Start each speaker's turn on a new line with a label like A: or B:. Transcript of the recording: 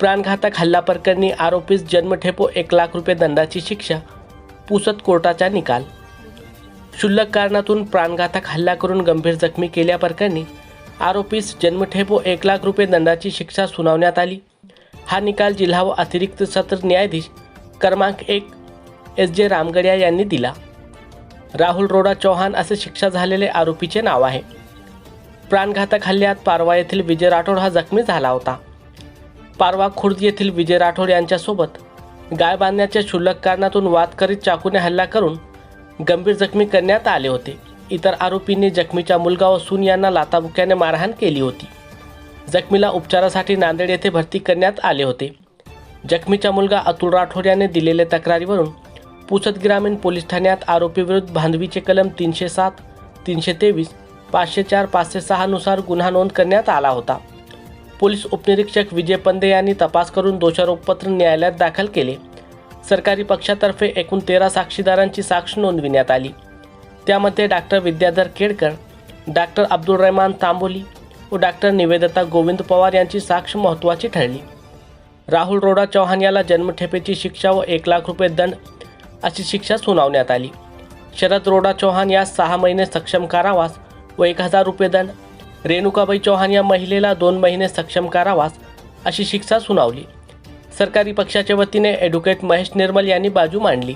A: प्राणघातक हल्ला प्रकरणी आरोपीस जन्मठेपो एक लाख रुपये दंडाची शिक्षा पुसत कोर्टाचा निकाल. क्षुल्लक कारणातून प्राणघातक हल्ला करून गंभीर जखमी केल्याप्रकरणी आरोपीस जन्मठेपो एक लाख रुपये दंडाची शिक्षा सुनावण्यात आली. हा निकाल जिल्हा व अतिरिक्त सत्र न्यायाधीश क्रमांक एक एस जे रामगडिया यांनी दिला. राहुल रोडा चौहान असे शिक्षा झालेले आरोपीचे नाव आहे. प्राणघातक हल्ल्यात पारवा येथील विजय राठोड हा जखमी झाला होता. पारवा खुर्द येथील विजय राठोड यांच्यासोबत गाय बांधण्याच्या क्षुल्लक कारणातून वाद करीत चाकूने हल्ला करून गंभीर जखमी करण्यात आले होते. इतर आरोपींनी जखमीच्या मुलगा व सून यांना लाताबुक्याने मारहाण केली होती. जखमीला उपचारासाठी नांदेड येथे भरती करण्यात आले होते. जखमीचा मुलगा अतुल राठोड याने दिलेल्या तक्रारीवरून पुसद ग्रामीण पोलीस ठाण्यात आरोपीविरुद्ध भांडवीचे कलम तीनशे सात तीनशे तेवीस पाचशे चार पाचशे सहानुसार गुन्हा नोंद करण्यात आला होता. पोलीस उपनिरीक्षक विजय पंदे यांनी तपास करून दोषारोपपत्र न्यायालयात दाखल केले. सरकारी पक्षातर्फे एकूण तेरा साक्षीदारांची साक्ष नोंदविण्यात आली. त्यामध्ये डॉक्टर विद्याधर केडकर डॉक्टर अब्दुल रहमान तांबोली व डॉक्टर निवेदिता गोविंद पवार यांची साक्ष महत्त्वाची ठरली. राहुल रोडा चौहान याला जन्मठेपेची शिक्षा व एक लाख रुपये दंड अशी शिक्षा सुनावण्यात आली. शरद रोडा चौहान यास सहा महिने सक्षम कारावास व एक हजार रुपये दंड रेणुकाबाई चौहान या महिलेला दोन महिने सक्षम कारावास अशी शिक्षा सुनावली. सरकारी पक्षाच्या वतीने ॲडव्होकेट महेश निर्मल यांनी बाजू मांडली.